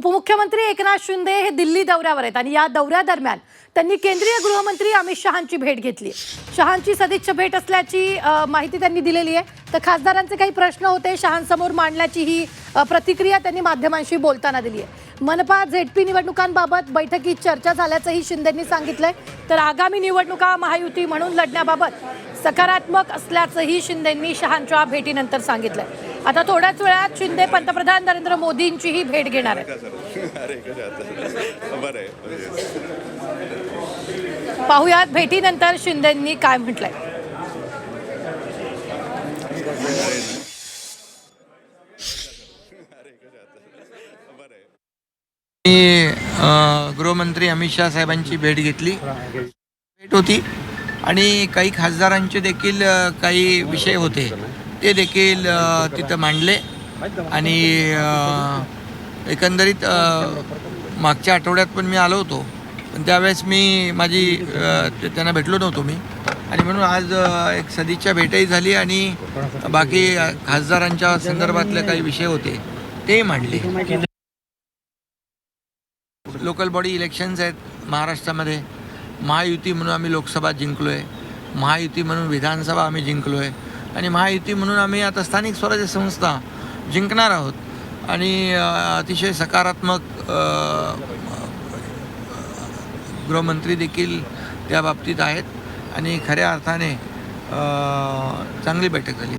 उपमुख्यमंत्री एकनाथ शिंदे हे दिल्ली दौऱ्यावर आहेत आणि या दौऱ्यादरम्यान त्यांनी केंद्रीय गृहमंत्री अमित शहांची भेट घेतली. शहांची सदिच्छ भेट असल्याची माहिती त्यांनी दिलेली आहे. तर खासदारांचे काही प्रश्न होते शहांसमोर मांडण्याची ही प्रतिक्रिया त्यांनी माध्यमांशी बोलताना दिली आहे. मनपा झेडपी निवडणुकांबाबत बैठकीत चर्चा झाल्याचंही शिंदेंनी सांगितलंय. तर आगामी निवडणुका महायुती म्हणून लढण्याबाबत सकारात्मक असल्याचंही शिंदेंनी शहांच्या भेटीनंतर सांगितलंय. आता थोड्याच वेळात शिंदे पंतप्रधान नरेंद्र मोदींचीही भेट घेणार आहेत. आहे पाहुयात भेटीनंतर शिंदेंनी काय म्हटलंय. मी गृहमंत्री अमित शहा साहेबांची भेट घेतली. भेट होती. आणि काही खासदारांचे देखील काही विषय होते. ते देखील तिथं मांडले. आणि एकंदरीत मागच्या आठवड्यात पण मी आलो होतो. पण त्यावेळेस मी माझी ते- त्यांना भेटलो नव्हतो मी. आणि म्हणून आज एक सदिच्छा भेटही झाली आणि बाकी खासदारांच्या संदर्भातले काही विषय होते ते मांडले. लोकल बॉडी इलेक्शन्स आहेत महाराष्ट्रामध्ये. महायुती म्हणून आम्ही लोकसभा जिंकलो आहे महायुती म्हणून विधानसभा आम्ही जिंकलो आहे आणि महायुती म्हणून आम्ही आता स्थानिक स्वराज्य संस्था जिंकणार आहोत. आणि अतिशय सकारात्मक गृहमंत्री देखील त्या बाबतीत आहेत. आणि खऱ्या अर्थाने चांगली बैठक झाली.